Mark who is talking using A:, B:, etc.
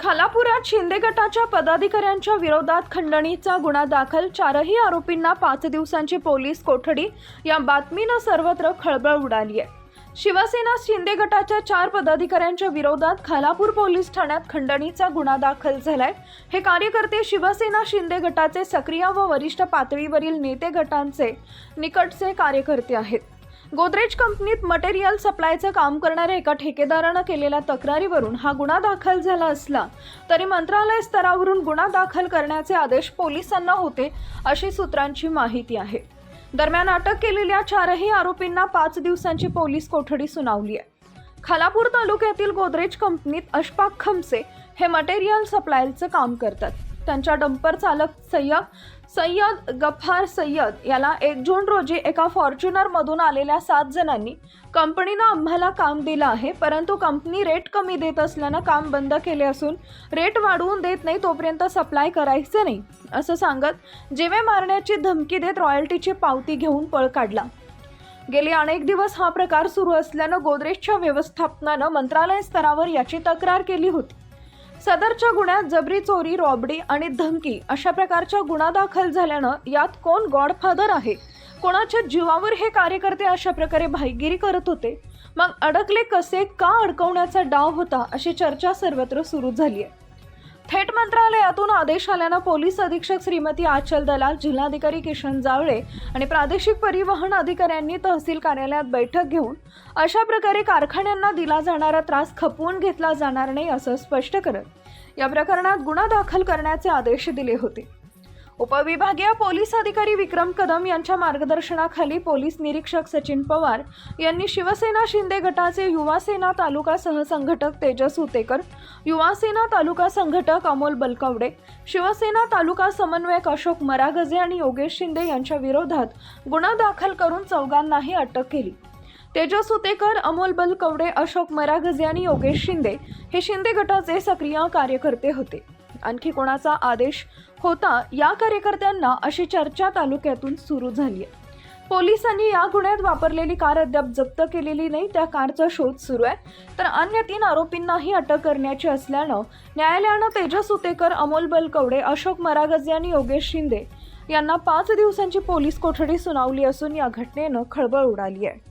A: खालापुरात शिंदे गटाच्या पदाधिकाऱ्यांच्या विरोधात खंडणीचा गुन्हा दाखल. चारही आरोपींना पाच दिवसांची पोलीस कोठडी. या बातमीनं सर्वत्र खळबळ उडाली आहे. शिवसेना शिंदे गटाच्या चार पदाधिकाऱ्यांच्या विरोधात खालापूर पोलीस ठाण्यात खंडणीचा गुन्हा दाखल झालाय. हे कार्यकर्ते शिवसेना शिंदे गटाचे सक्रिय व वरिष्ठ पातळीवरील नेते गटांचे निकटचे कार्यकर्ते आहेत. गोदरेज कंपनीत मटेरियल सप्लायचं काम करणाऱ्या एका ठेकेदारानं केलेल्या तक्रारीवरून हा गुन्हा दाखल झाला असला तरी मंत्रालय स्तरावरून गुन्हा दाखल करण्याचे आदेश पोलिसांना होते अशी सूत्रांची माहिती आहे. दरम्यान अटक केलेल्या चारही आरोपींना पाच दिवसांची पोलीस कोठडी सुनावली आहे. खालापूर तालुक्यातील गोदरेज कंपनीत अशफाक खमसे हे मटेरियल सप्लायचं काम करतात. त्यांच्या डंपर चालक सय्यद सय्यद गफार सय्यद याला एक जून रोजी एका फॉर्च्युनरमधून आलेल्या सात जणांनी कंपनीनं आम्हाला काम दिलं आहे परंतु कंपनी रेट कमी देत असल्यानं काम बंद केले असून रेट वाढवून देत नाही तोपर्यंत सप्लाय करायचं नाही असं सांगत जिवे मारण्याची धमकी देत रॉयल्टीची पावती घेऊन पळ काढला. गेले अनेक दिवस हा प्रकार सुरू असल्यानं गोदरेजच्या व्यवस्थापनानं मंत्रालय स्तरावर याची तक्रार केली होती. सदरच्या गुन्ह्यात जबरी चोरी रॉबडी आणि धमकी अशा प्रकारच्या गुन्हा दाखल झाल्यानं यात कोण गॉडफादर आहे? कोणाच्या जीवावर हे कार्यकर्ते अशा प्रकारे भाईगिरी करत होते? मग अडकले कसे? का अडकवण्याचा डाव होता? अशी चर्चा सर्वत्र सुरू झाली आहे थेट मंत्रालयातून आदेश आल्यानं पोलीस अधीक्षक श्रीमती आचल दलाल जिल्हाधिकारी किशन जावळे आणि प्रादेशिक परिवहन अधिकाऱ्यांनी तहसील कार्यालयात बैठक घेऊन अशा प्रकारे कारखान्यांना दिला जाणारा त्रास खपवून घेतला जाणार नाही असं स्पष्ट करत या प्रकरणात गुन्हा दाखल करण्याचे आदेश दिले होते. उपविभागीय पोलीस अधिकारी विक्रम कदम यांच्या मार्गदर्शनाखाली पोलीस निरीक्षक सचिन पवार यांनी शिवसेना शिंदे गटाचे युवासेना तालुका सहसंघटक तेजस उतेकर युवासेना तालुका संघटक अमोल बलकवडे शिवसेना तालुका समन्वयक अशोक मरागजे आणि योगेश शिंदे यांच्या विरोधात गुन्हा दाखल करून चौघांनाही अटक केली. तेजस उतेकर अमोल बलकवडे अशोक मरागजे आणि योगेश शिंदे हे शिंदे गटाचे सक्रिय कार्यकर्ते होते. आणखी कोणाचा आदेश होता या कार्यकर्त्यांना अशी चर्चा तालुक्यातून सुरू झाली आहे पोलिसांनी या गुन्ह्यात वापरलेली कार अद्याप जप्त केलेली नाही त्या कारचा शोध सुरू आहे. तर अन्य तीन आरोपींनाही अटक करण्याची असल्यानं न्यायालयानं तेजस उतेकर अमोल बलकवडे अशोक मरागजे आणि योगेश शिंदे यांना पाच दिवसांची पोलीस कोठडी सुनावली असून या घटनेनं खळबळ उडाली आहे.